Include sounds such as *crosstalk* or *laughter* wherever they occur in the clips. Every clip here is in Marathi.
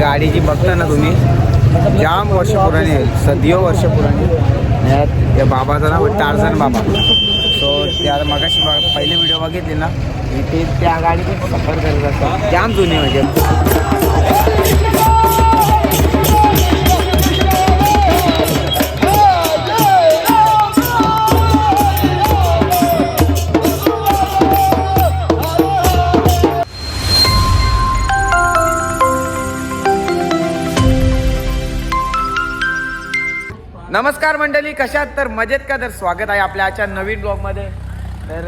गाडी जी बघता ना तुम्ही जाम वर्ष पुराणी आहे सदियो वर्ष पुराणी यात या बाबाचं नाव टारझन बाबा. सो त्या मगाशी बघ- व्हिडिओ बघितले ना इथे त्या गाडीची सफर करत असतात. जाम जुनी म्हणजे. नमस्कार मंडळी कशात तर मजेत का? तर स्वागत आहे आपल्या आजच्या नवीन ब्लॉगमध्ये. तर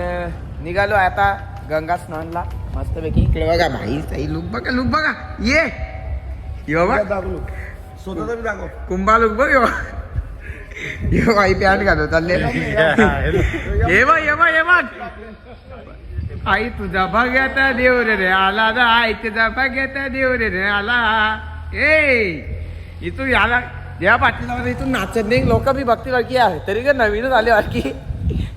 निघालो आता गंगा स्नानला. मस्तपैकी. इकडे बघा भाई ताई लुक बघा लुक बघा. ये. बी कुंभा लुक बघ यो यो भाई पॅन्ट घालू चालले. *laughs* *laughs* ये बघ ये आई तुझा भाग्यात देव रे रे आला दा आई तुझा भाग्यात देव रे रे आला. ए इथून याला या पाटील इथून नाचत नाही. लोक बी बघतील की आहे. तरी का नवीनच आले बाकी.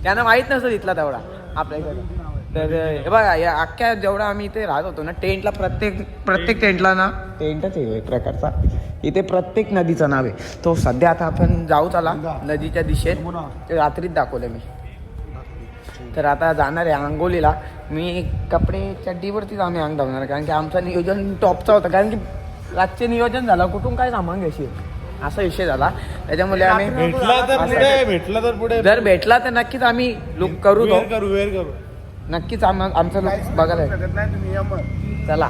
त्यांना माहीत नसतं इथला तेवढा. आपल्याकडे तर हे बघा या अख्ख्या जेवढा आम्ही इथे राहत होतो ना टेंटला प्रत्येक प्रत्येक टेंटला ना टेंटच आहे एक प्रकारचा. इथे प्रत्येक नदीचं नाव आहे. तो सध्या आता आपण जाऊ चला नदीच्या दिशेत. ते रात्रीच दाखवलं मी. तर आता जाणार आहे अंगोलीला मी कपडे चड्डीवरतीच आम्ही अंग धावणार कारण की आमचं नियोजन टॉपचा होता. कारण की रातचे नियोजन झालं. कुठून काय सामान घ्यायची? असा विषय झाला. त्याच्यामुळे आम्ही भेटला तर पुढे भेटला. तर पुढे. जर भेटला तर नक्कीच आम्ही लुक करू तो. करू वेअर करू. नक्कीच आम- आमचं लुक बघायला. चला.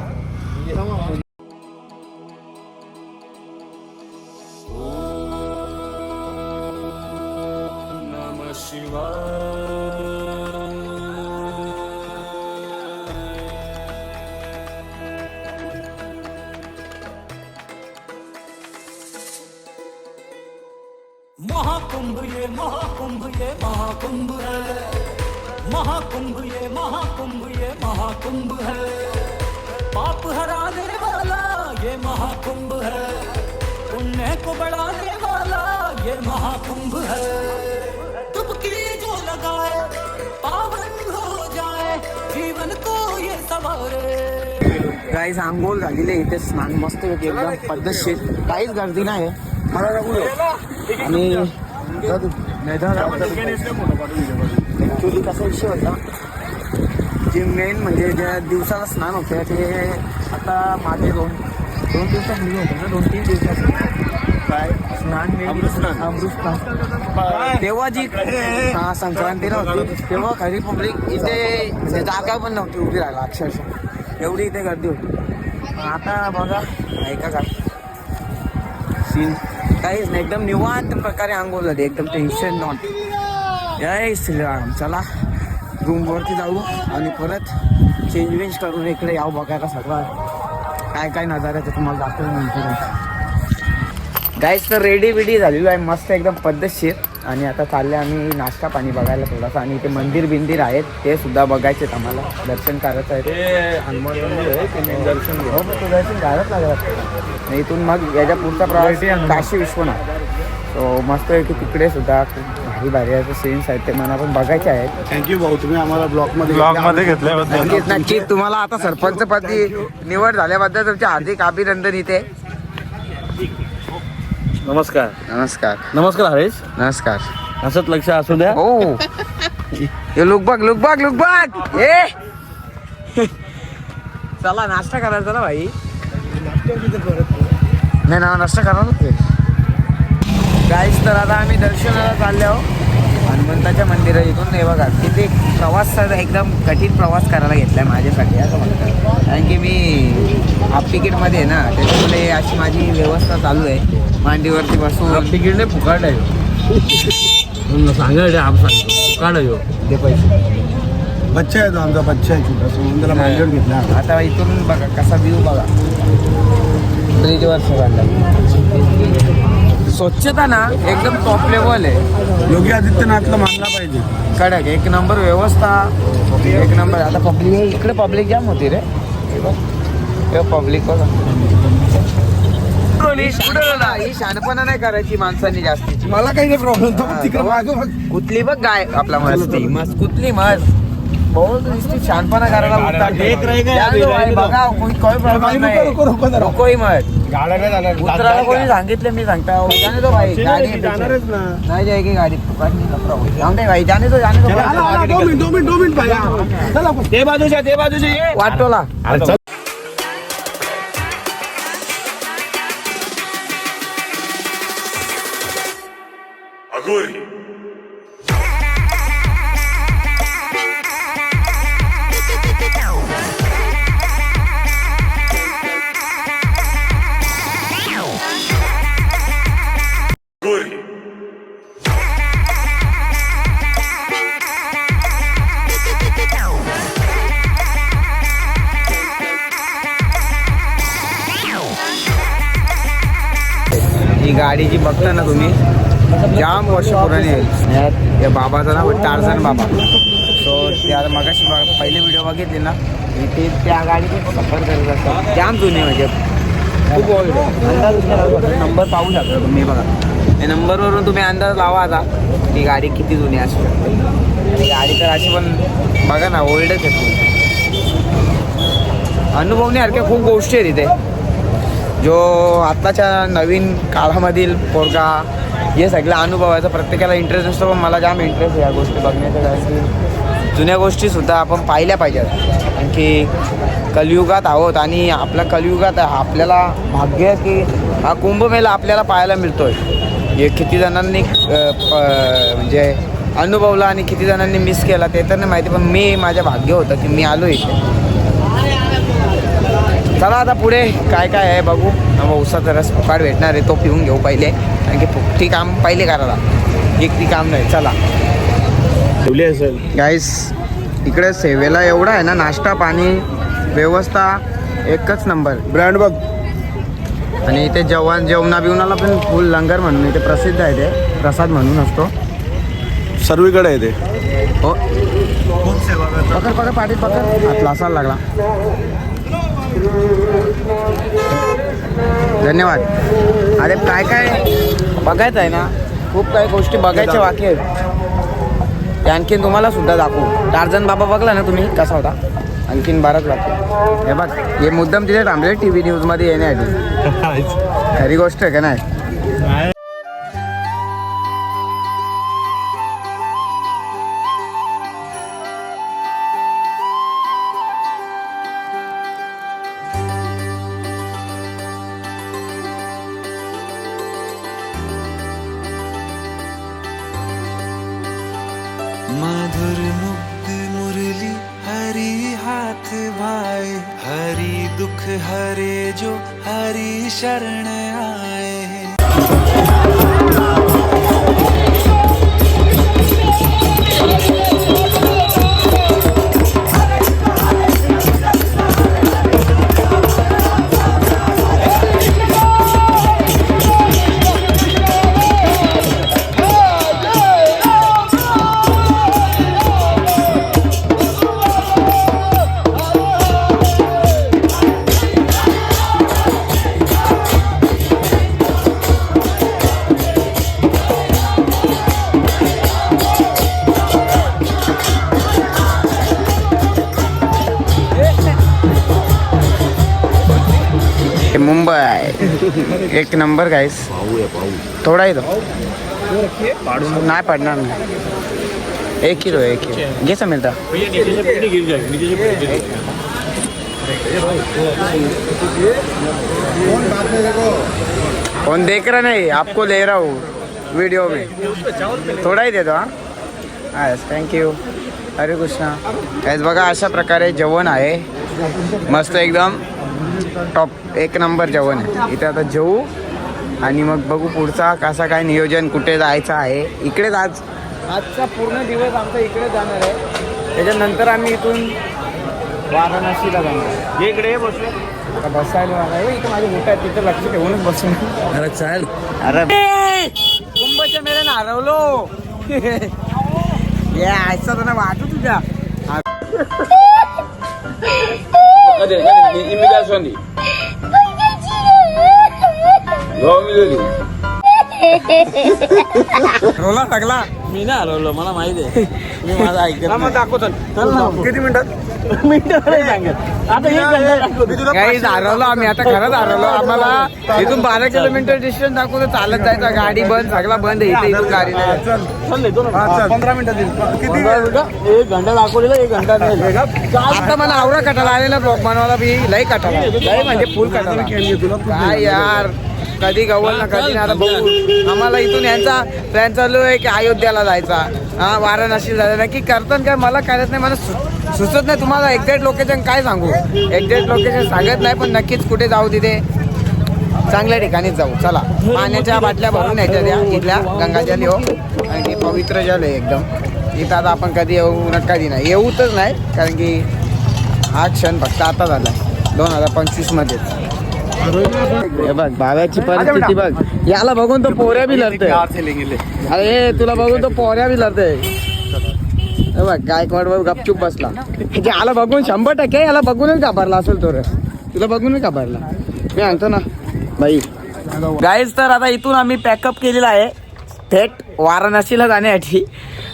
महाकुंभ महाकुंभ है। महाकुंभ ये महाकुंभ ये महाकुंभ है। पाप हराने वाला ये महाकुंभ है। पुण्य को बढ़ाने वाला ये महाकुंभ है। डुबकी जो लगाए पावन हो जाए जीवन को ये सवारे। काहीच आंघोळ झालेली इथे स्नान मस्त पैकी एकदम पद्धतशीर. काहीच गर्दी नाही मला आणि ऍक्च्युली कसा विषय होता जे मेन म्हणजे ज्या दिवसाला स्नान होतं ते आता मागे दोन दोन दिवसापूर्वी होतं ना? दोन तीन दिवसापूर्वी काय? स्नान. अमृतस्नान तेव्हा जी हा संक्रांतीला होती तेव्हा खरी पब्लिक इथे म्हणजे जागा पण नव्हती उभी राहायला अक्षरशः. एवढी इथे गर्दी होती. आता बघा ऐका का सीन. काहीच नाही. एकदम निवांत प्रकारे आंघोळ झाली. एकदम टेन्शन नॉट जय श्रीराम. चला रूमवरती जाऊ आणि परत चेंज वेंज करून इकडे यावं बघायला सगळं. काय काय नजारा ते तुम्हाला दाखवून नंतर. गाईस तर रेडी बिडी झालेलो आहे मस्त एकदम पद्धतशीर. आणि आता चालले आम्ही नाश्ता पाणी बघायला थोडासा. आणि इथे मंदिर बिंदिर आहेत ते सुद्धा बघायचे आम्हाला. दर्शन करायचं आहे ते हनुमान मंदिर आहे दर्शन हो तो दर्शन लागेल इथून मग याच्या पुढचा प्रवास काशी विश्वनाथ. सो मस्त आहे की तिकडे सुद्धा खूप भारी भारी असे सीन्स आहेत ते मला पण बघायचे आहेत. थँक्यू भाऊ तुम्ही आम्हाला ब्लॉकमध्ये ब्लॉगमध्ये घेतल्याबद्दल नक्कीच नक्कीच तुम्हाला आता सरपंच पदी निवड झाल्याबद्दल तुमचे हार्दिक अभिनंदन इथे. नमस्कार. नमस्कार. नमस्कार हरेश. नमस्कार. असंच लक्ष असू द्या. हो. हे लुक बघ लुक बघ लुक बघ. ए. चला नाश्ता करायचा ना भाई. नाही ना नाश्ता करा ना ते गाईस तर आता आम्ही दर्शनाला चाललो हनुमंताच्या मंदिरा इथून. हे बघा किती प्रवास एकदम कठीण प्रवास करायला घेतलाय माझ्यासाठी असं म्हणतात. कारण की मी हाफ तिकीटमध्ये आहे ना त्याच्यामुळे अशी माझी व्यवस्था चालू आहे. मांडीवरती बसून. तिकीट नाही फुकाट आहे. सांगा आम सांगतो फुकाट आहे. ते पैसे. बच्चा आहे तो आमचा बच्चा आहे छोटासा म्हणून त्याला मांडीवर घेतला. आता इथून बघा कसा व्ह्यू बघा. ब्रिजवर चालला स्वच्छता ना एकदम टॉप लेवल आहे. योगी आदित्यनाथला मानला पाहिजे. कडक. एक नंबर व्यवस्था. एक नंबर. आता पब्लिक इकडे पब्लिक जाम होती रे. पब्लिक ही शानपणा नाही करायची माणसांनी जास्तीची. मला काही नाही प्रॉब्लेम. कुठली बघ गाय आपला मस्ती. मस्त कुठली मस्त. बहुत शहाणपणा करायला बघा कोणी प्रॉब्लेम नाही. नकोही मत उतरायला कोणी सांगितलं मी सांगता. हो, जाने भाई गाडी नाही जाएगी गाडी. जाऊन दे भाई जाने दो जाने दो मिनिट दो मिनिट दो मिनिट भाई चला आपण. ते बाजूच्या ते बाजूच्या वाटोला. अरे चल ही गाडी जी बघता ना तुम्ही जाम वर्ष पुराणी आहे. या बाबाचं नाव टारझन बाबा. सो त्या मगाशी पहिले व्हिडिओ बघितले ना इथे त्या गाडीचे सफर करत असतात. जाम जुने म्हणजे खूप ओल्ड नंबर पाहू शकता तुम्ही बघा. या नंबरवरून तुम्ही अंदाज लावा आता ती गाडी किती जुनी असू शकते. आणि गाडी तर अशी पण बघा ना ओल्डच आहे. खूप अनुभवण्यासारख्या खूप गोष्टी आहेत इथे. जो आत्ताच्या नवीन काळामधील पोरगा हे सगळं अनुभवायचा प्रत्येकाला इंटरेस्ट असतो पण मला जाम इंटरेस्ट आहे या गोष्टी बघण्याचा कारण की जुन्या गोष्टीसुद्धा आपण पाहिल्या पाहिजेत. आणखी कलियुगात आहोत आणि आपल्या कलियुगात आपल्याला भाग्य आहे की हा कुंभमेळा आपल्याला पाहायला मिळतोय. हे किती जणांनी प- म्हणजे अनुभवला आणि किती जणांनी मिस केला ते तर नाही माहिती पण मी माझ्या भाग्य होतं की मी आलो इथे. चला आता पुढे काय काय आहे बघू. मग उसाचा रस फुकाट भेटणार आहे तो पिऊन घेऊ पहिले. कारण की फुकटी काम पहिले करायला. एकटी काम नाही चला. ठेवली असेल गाईस इकडे सेवेला एवढा आहे ना नाश्ता पाणी व्यवस्था एकच नंबर. ब्रँड बघ. आणि इथे जेवण जेवणा बिवणाला पण फुल लंगर म्हणून इथे प्रसिद्ध आहे ते. प्रसाद म्हणून असतो. सर्वीकडे आहे ते. हो. पकड पकड पाटील पकड. हात लासायला लागला. धन्यवाद. अरे काय काय? बघायचं आहे ना. खूप काही गोष्टी बघायच्या बाकी आहेत. ते आणखीन तुम्हाला सुद्धा दाखवू. टार्झन बाबा बघला ना तुम्ही? कसा होता? आणखीन बराच बाकी हे बघ हे मुद्दाम तिथे थांबले टी व्ही न्यूजमध्ये येण्यासाठी *laughs* खरी गोष्ट आहे का नाही. हरी जो हरी शरण मुंबई. एक नंबर गाईस थोडा येतो नाही पडणार नाही एक किलो एक किलो घे मिळता कौन देख रहा नहीं आपको ले रहा हूँ वीडियो में. थोडा ही देतो हां. यस थँक्यू हरे कृष्णा. काहीच बघा अशा प्रकारे जेवण आहे. मस्त एकदम. टॉप एक नंबर जेवण आहे. इथे आता जेवू आणि मग बघू पुढचा कसा काय नियोजन कुठे जायचं आहे. इकडेच आज आजचा पूर्ण दिवस आमचा इकडे जाणार आहे. त्याच्यानंतर आम्ही इथून वाराणसीला जाणार ये इकडे बसले आता बसायला इथं माझे मोठे आहेत तिथं लक्ष ठेवूनच बसून अरे चाल. अरे. कुंभच्या मेळ्यानं हरवलो. *laughs* ये ऐसा तर नाही वाटू तुझ्या. काय सोनी हो मी रोला टाकला मी नाही हरवलं मला माहिती आहे. मी माझं ऐकत नाही. दाखव चल ना. किती मिनिटात? मिनिटं नाही सांगत. काही हरवलो आम्ही आता खरंच हरवलो *laughs* आम्हाला इथून बारा किलोमीटर डिस्टन्स दाखवतो चालत जायचं. गाडी बंद सगळा बंद आहे इथे इथून गाडी. पंधरा किती मिनिटं? एक घंटा दाखवलेला एक घंटा नाही. आता मला आवरा कटाला आलेला ब्लॉक बनवायला बी लई कटाला. लई म्हणजे फुल कटाला. काय यार कधी गवल ना कधी ना आता बघू. आम्हाला इथून यांचा प्लॅन चालू आहे की अयोध्याला जायचा. हा वाराणसी जायचा. नक्की करतात काय मला कळत नाही मला सुचत नाही तुम्हाला एक्झॅक्ट लोकेशन काय सांगू. एक्झॅक्ट लोकेशन सांगत नाही पण नक्कीच कुठे जाऊ तिथे. चांगल्या ठिकाणीच जाऊ. चला. पाण्याच्या बाटल्या भरून यायच्या त्या इथल्या गंगाजल येऊ आणि पवित्र जल आहे एकदम. इथं आता आपण कधी येऊ ना कधी नाही. येऊतच नाही कारण की हा क्षण फक्त आता झाला दोन हजार पंचवीसमध्ये. हे बघ भाव्याची परिस्थिती बघ. याला बघून तो पोऱ्या बी लढतोय. अरे तुला बघून तो पोऱ्या बी लढतोय. हे बघ गायकवाड बघ गपचूप बसला. म्हणजे याला बघून शंभर टक्के याला बघूनच घाबरला असेल तो रे. तुला बघूनच घाबरला. मी सांगतो ना बाई. गाईज तर आता इथून आम्ही पॅकअप केलेला आहे. थेट वाराणसीला जाण्यासाठी.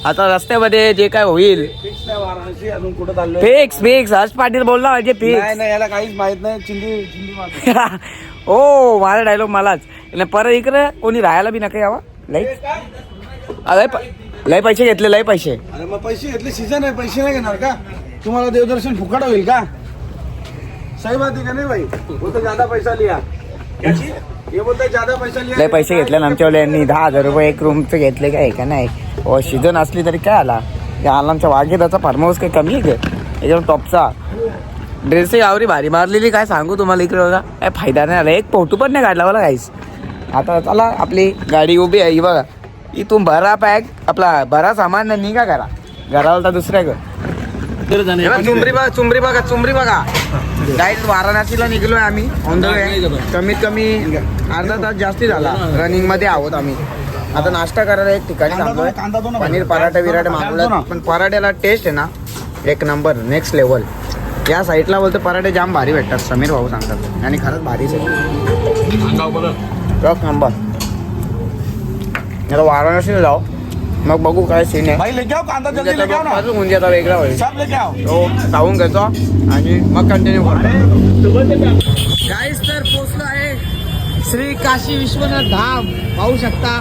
आता रस्त्यामध्ये जे काय होईल. वाराणसी अजून कुठं चाललोय फिक्स फिक्स हर्ष पाटील बोलला म्हणजे नाही फिक्स नाही याला काहीच माहीत नाही. चिंदी चिंदी. *laughs* ओ माझा डायलॉग मलाच. आणि परत इकडे कोणी राहायला बी नका यावा. लई लय प- लय पैसे घेतले लय पैसे. अरे मग पैसे घेतले सीझन आहे पैसे नाही घेणार का? तुम्हाला देवदर्शन फुकट होईल का? सही बात आहे का नाही भाई? बोलतो ज्यादा पैसा लिया. ये बोलतो ज्यादा पैसा लिया. लय पैसे घेतले ना आमच्यावाले यांनी दहा हजार रुपये एक रूमचं घेतले काय का नाही? ओ सीझन असली तरी काय आला? या आलामच्या वाघेदाचा फार्म हाऊस काही कमी आहे का? एकदम टॉपचा ड्रेस आवरी भारी मारलेली काय सांगू तुम्हाला इकडे बघा. काय फायदा नाही आला. एक फोटो पण नाही काढला मला काहीच आता चला आपली गाडी उभी आहे. ही बघा. इथून भरा पॅक आपला भरा सामान निघा करा घराला तर दुसऱ्या घर. बघ, चुंबरी बघा चुंबरी बघा चुंबरी बघा. डायरेक्ट वाराणसीला निघलोय आम्ही. ऑन द वे कमीत कमी अर्धा तास जास्ती झाला. रनिंगमध्ये आहोत आम्ही. आता नाश्ता करायला एक ठिकाणी थांबलोय. पनीर पराठा विराट मागवला. पण पराठ्याला टेस्ट आहे ना एक नंबर नेक्स्ट लेवल या साईडला बोलतो पराठे जाम भारी भेटतात. समीर भाऊ सांगतात. आणि खरंच भारीच आहे. बरं. एक नंबर आता वाराणसीला जाऊ. मग बघू काय सीन आहे. भाई लेके आओ कांदा जल्दी लेके आओ ना. अजून गुंजाचा वेगळा होईल. सब लेके आओ तो खाऊन घेतो आणि मग कंटिन्यू करतो. गाईस तर पोचलो आहे श्री काशी विश्वनाथ धाम. पाहू शकता.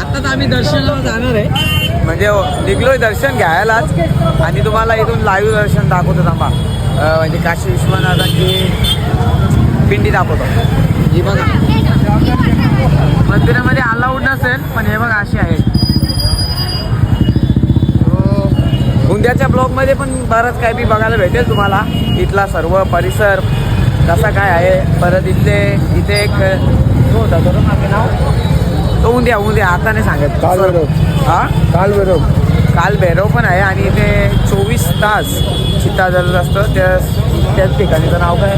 आताच आम्ही दर्शनाला जाणार आहे. म्हणजे निघलोय दर्शन घ्यायलाच आणि तुम्हाला इथून लाईव्ह दर्शन दाखवतो थांबा. म्हणजे काशी विश्वनाथांची पिंडी दाखवतो. ही बघा. मंदिरामध्ये अलाउड नसेल पण हे बघा अशी आहे. उंद्याच्या ब्लॉगमध्ये पण बरंच काय बी बघायला भेटेल तुम्हाला. इथला सर्व परिसर कसा काय आहे. परत इथले इथे एक तो होता तो मागे नाव? तो उंद्या उंद्या आता नाही सांगत. काल भैरव. हा? काल बरोबर काल भैरव पण आहे आणि इथे चोवीस तास चित्ता जलत असतं. त्या त्याच ठिकाणीचं नाव काय?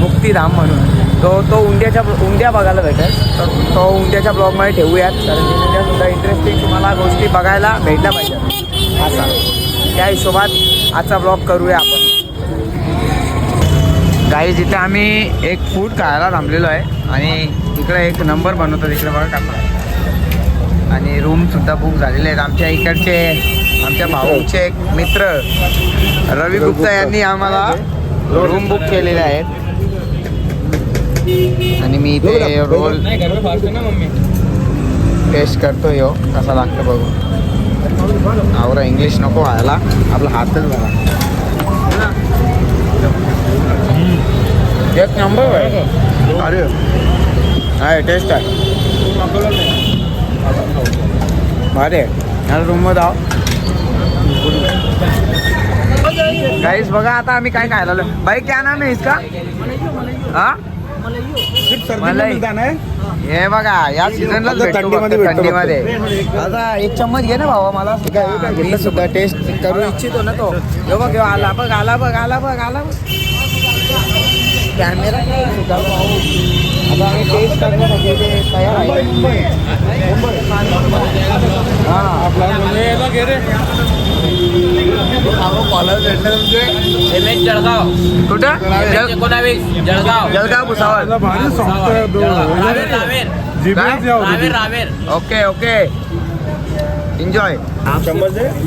मुक्तीधाम म्हणून. तो तो उंद्याच्या उंद्या बघायला भेटेल. तर तो उंद्याच्या ब्लॉगमध्ये ठेवूयात. कारण की उंद्या सुद्धा इंटरेस्टिंग तुम्हाला गोष्टी बघायला भेटल्या पाहिजे असा. त्या हिशोबात आजचा ब्लॉग करूया आपण. काही जिथे आम्ही एक फूड खायला थांबलेलो आहे. आणि इकडे एक नंबर बनवतो तिकडे बघा टाका आणि रूम सुद्धा बुक झालेले आहेत. आमच्या इकडचे आमच्या भाऊचे एक मित्र रवी गुप्ता यांनी आम्हाला रूम बुक केलेले आहेत. आणि मी इथे रोल टेस्ट करतो यो कसा लागतो बघू. आवरा इंग्लिश नको व्हायला. आपला हातच बघा एक नंबर आहे. अरे. आहे टेस्ट आहे. भारी आहे. याला रूममध्ये आहो. गाईस बघा आता आम्ही काय खायला बाई क्या नाम आहे इसका? हा? सिर्फ सर्दी में मलाई. मिलता है बघा या भेटतो थंडीमध्ये थंडीमध्ये. आता एक चम्मच घे ना भावा मला. सुद्धा मी सुद्धा टेस्ट करू इच्छितो ना तो. हे बघ आला बघ आला बघ आला बघ आला बघ. कॅमेरा सुद्धा आता आम्ही टेस्ट करण्यासाठी तयार आहे. हा. आपला एम एच जळगाव. कुठं? एम एच जळ- एकोणावीस जळगाव. जळगाव भुसावळ. रावेर रावेर. काय? Raver Raver. Okay okay. Enjoy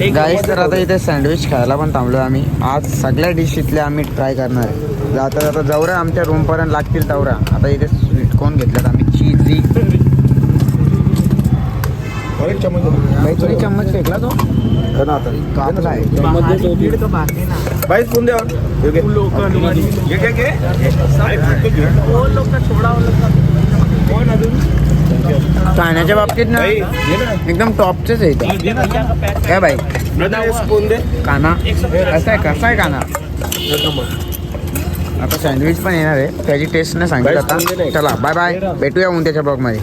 guys तर आता इथे सँडविच खायला पण थांबलो आम्ही. आज सगळ्या डिश इथले आम्ही ट्राय करणार आहे. जाता जाता जवळ आमच्या रूमपर्यंत लागतील तवरा. आता इथे स्वीट कॉर्न घेतल्यात आम्ही. चीजी भाई तुम्ही चम्मच फेकला तो. कापला आहे भाई स्पून द्या. घे, घे. घे, घे, घे. खाण्याच्या बाबतीत ना भाई, घे ना. एकदम टॉपचेच आहे. काय बाई. एक स्पून दे. काना. कसा आहे कसा आहे काना? आता सँडविच पण येणार आहे. त्याची टेस्ट नाही सांगितलं आता. चला बाय बाय भेटूया उद्याच्या ब्लॉगमध्ये